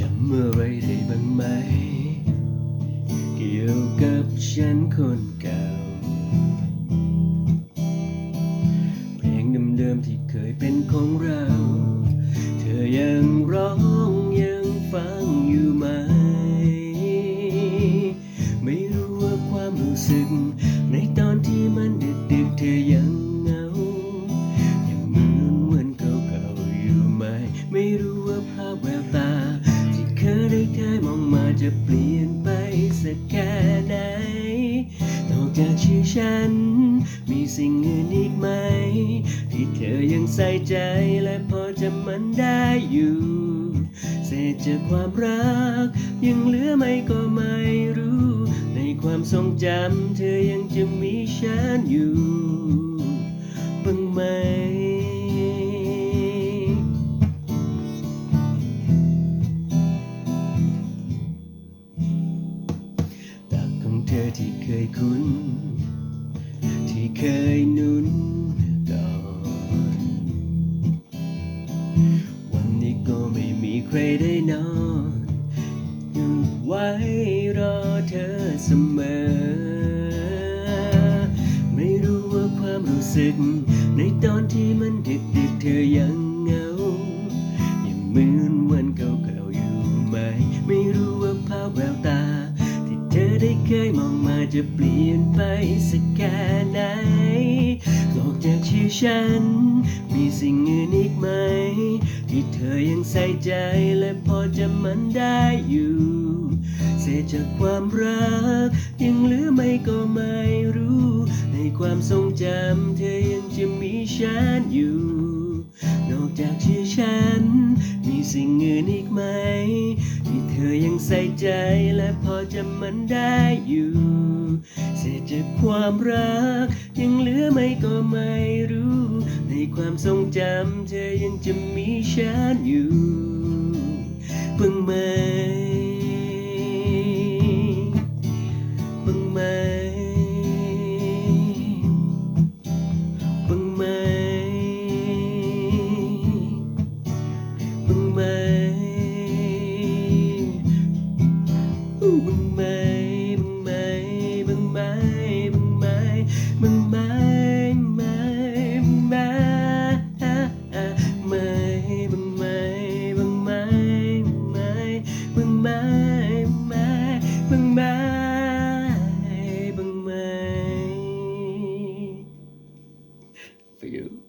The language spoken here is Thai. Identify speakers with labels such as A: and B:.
A: จำอะไรได้บ้างไหม เกี่ยวกับฉันคนเก่า เพลงเดิมๆที่เคยเป็นของเรา จะเปลี่ยนไปสักแค่ไหนนอกจากชื่อฉัน มีสิ่งอื่นอีกไหม ที่เธอยังใส่ใจและพอจะมันได้อยู่ เศษจากความรัก ยังเหลือไหม่ก็ไม่รู้ ในความทรงจำเธอยังจะมีฉันอยู่ ที่เคยคุ้น ที่เคยนุนก่อนวันนี้ก็ไม่มีใครได้นอนยังไว้รอเธอเสมอ ไม่รู้ว่าความรู้สึก ในตอนที่มันดึกๆเธอยังเหงายังเหมือนวันเก่าๆอยู่ไหม ไม่รู้ว่าภาพแววตา เคยมองมาจะเปลี่ยนไปสักแค่ไหนนอกจากชื่อฉัน มีสิ่งอื่นอีกไหม ที่เธอยังใส่ใจและพอจะมันได้อยู่เศษจากความรัก ยังเหลือไม่ก็ไม่รู้ ในความทรงจำเธอยังจะมีฉันอยู่ นอกจากชื่อฉัน มีสิ่งอื่นอีกไหม ธอยังใส่ใจและพอจำมันได้อยู่ เศษจากความรัก ยังเหลือไม่ก็ไม่รู้ ในความทรงจำเธอยังจะมีฉันอยู่บ้างไหมบ้างไหม อู้บึงไหมบึงไหมบึงไหมบึงไหมบึงไหมไหมบึงไหมอะอะไหมบึงไหมบึงไหมบึงไหมบึงไหมบึงไหมบึงไหม for you